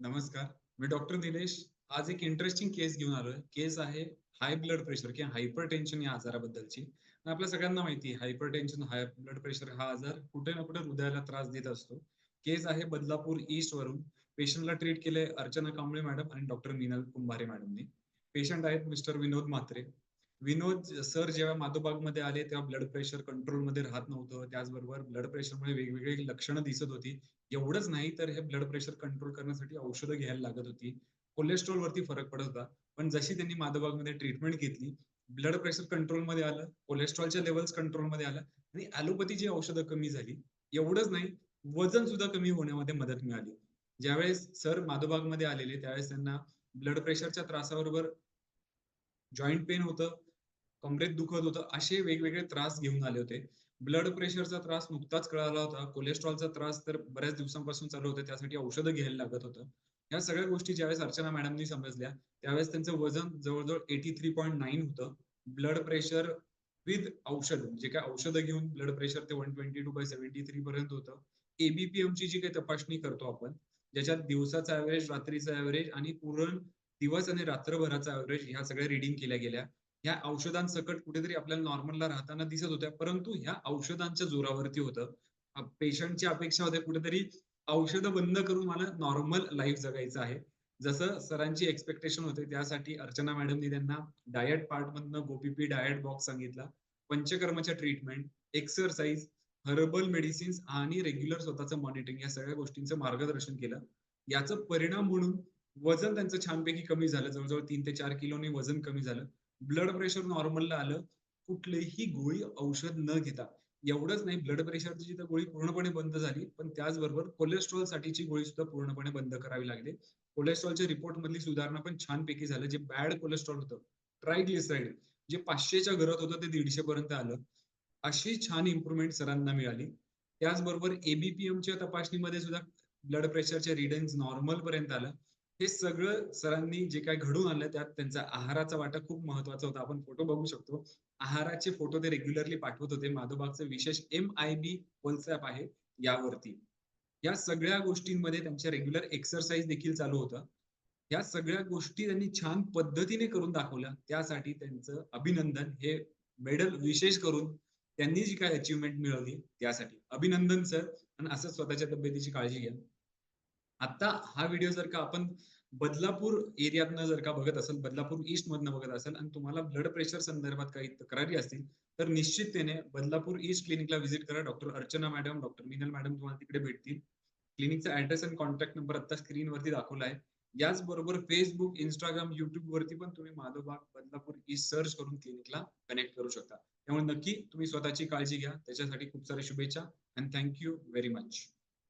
नमस्कार. मी डॉक्टर निलेश. आज एक इंटरेस्टिंग केस घेऊन आलोय. केस आहे हाय ब्लड प्रेशर किंवा हायपर टेन्शन या आजाराबद्दलची. आपल्या सगळ्यांना माहिती hypertension high blood pressure हा आजार कुठे ना कुठे हृदयाला त्रास देत असतो. केस आहे बदलापूर ईस्ट वरून. पेशंटला ट्रीट केले अर्चना कांबळे मॅडम आणि डॉक्टर मीनल कुंभारे मॅडमनी पेशंट आहेत मिस्टर विनोद म्हात्रे. विनोद सर जेव्हा माधोबागमध्ये आले तेव्हा ब्लड प्रेशर कंट्रोलमध्ये राहत नव्हतं. त्याचबरोबर ब्लड प्रेशरमुळे वेगवेगळी लक्षणं दिसत होती. एवढंच नाही तर हे ब्लड प्रेशर कंट्रोल करण्यासाठी औषधं घ्यायला लागत होती. कोलेस्ट्रॉल वरती फरक पडत होता. पण जशी त्यांनी माधोबागमध्ये ट्रीटमेंट घेतली ब्लड प्रेशर कंट्रोलमध्ये आलं कोलेस्ट्रॉलच्या लेवल्स कंट्रोलमध्ये आलं आणि ॲलोपॅथीची औषधं कमी झाली. एवढंच नाही वजन सुद्धा कमी होण्यामध्ये मदत मिळाली. ज्यावेळेस सर माधोबागमध्ये आलेले त्यावेळेस त्यांना ब्लड प्रेशरच्या त्रासाबरोबर जॉईंट पेन होतं. कमरेत दुखत होतं. असे वेगवेगळे त्रास घेऊन आले होते. ब्लड प्रेशरचा त्रास नुकताच कळाला होता. कोलेस्ट्रॉलचा त्रास तर बऱ्याच दिवसांपासून चालू होतं. त्यासाठी औषधं घ्यायला लागत होतं. या सगळ्या गोष्टी ज्यावेळेस अर्चना मॅडमनी समजल्या त्यावेळेस त्यांचं वजन जवळजवळ एटी थ्री पॉईंट नाईन होतं. ब्लड प्रेशर विथ औषध जे काय औषधं घेऊन ब्लड प्रेशर ते one twenty two by seventy three पर्यंत होतं. एबीपीएम ची जी काही तपासणी करतो आपण ज्याच्यात दिवसाचा ऍव्हरेज रात्रीचा ऍव्हरेज आणि पूर्ण दिवस आणि रात्रभराचा ऍव्हरेज ह्या सगळ्या रिडिंग केल्या गेल्या. ह्या औषधांसकट कुठेतरी आपल्याला नॉर्मलला राहताना दिसत होत्या परंतु ह्या औषधांच्या जोरावरती होतं. पेशंटची अपेक्षा होते कुठेतरी औषधं बंद करून मला नॉर्मल लाईफ जगायचं आहे. जसं सरांची एक्सपेक्टेशन होते त्यासाठी अर्चना मॅडमनी त्यांना डायट पार्ट मधनं गोपीपी डायट बॉक्स सांगितला. पंचकर्माच्या ट्रीटमेंट एक्सरसाइज हर्बल मेडिसिन्स आणि रेग्युलर स्वतःचं मॉनिटरिंग या सगळ्या गोष्टींचं मार्गदर्शन केलं. याचा परिणाम म्हणून वजन त्यांचं छानपैकी कमी झालं. जवळजवळ तीन ते चार किलोने वजन कमी झालं. ब्लड प्रेशर नॉर्मलला आलं कुठलीही गोळी औषध न घेता. एवढंच नाही ब्लड प्रेशरची तर गोळी पूर्णपणे बंद झाली पण त्याचबरोबर कोलेस्ट्रॉल साठीची गोळी सुद्धा पूर्णपणे बंद करावी लागली. कोलेस्ट्रॉलच्या रिपोर्ट मधली सुधारणा पण छानपैकी झालं जे बॅड कोलेस्ट्रॉल होतं ट्रायग्लिसराईड जे पाचशेच्या घरात होतं ते दीडशे पर्यंत आलं. अशी छान इम्प्रुव्हमेंट सरांना मिळाली. त्याचबरोबर एबीपीएमच्या तपासणीमध्ये सुद्धा ब्लड प्रेशरच्या रिडिंग नॉर्मल पर्यंत आलं. हे सगळं सरांनी जे काय घडून आलं त्यात त्यांचा आहाराचा वाटा खूप महत्त्वाचा होता. आपण फोटो बघू शकतो. आहाराचे फोटो ते रेग्युलरली पाठवत होते. माधोबागचं विशेष एम आय बी व्हॉट्सअप आहे यावरती. या सगळ्या गोष्टींमध्ये त्यांच्या रेग्युलर एक्सरसाइज देखील चालू होतं. या सगळ्या गोष्टी त्यांनी छान पद्धतीने करून दाखवल्या. त्यासाठी त्यांचं अभिनंदन. हे मेडल विशेष करून त्यांनी जी काय अचिव्हमेंट मिळवली त्यासाठी. अभिनंदन सर आणि असं स्वतःच्या तब्येतीची काळजी घ्या. आता हा व्हिडिओ जर का आपण बदलापूर एरियातनं जर का बघत असेल बदलापूर ईस्ट मधनं बघत असेल आणि तुम्हाला ब्लड प्रेशर संदर्भात काही तक्रारी असतील तर निश्चिततेने बदलापूर ईस्ट क्लिनिकला व्हिजिट करा. Doctor Archana madam doctor Minal madam तुम्हाला तिकडे भेटतील. क्लिनिकचा ऍड्रेस आणि कॉन्टॅक्ट नंबर आता स्क्रीनवरती दाखवला आहे याचबरोबर फेसबुक इंस्टाग्राम युट्यूब वरती पण तुम्ही माधोबाग बदलापूर ईस्ट सर्च करून क्लिनिकला कनेक्ट करू शकता. त्यामुळे नक्की तुम्ही स्वतःची काळजी घ्या. त्याच्यासाठी खूप साऱ्या शुभेच्छा. And thank you very much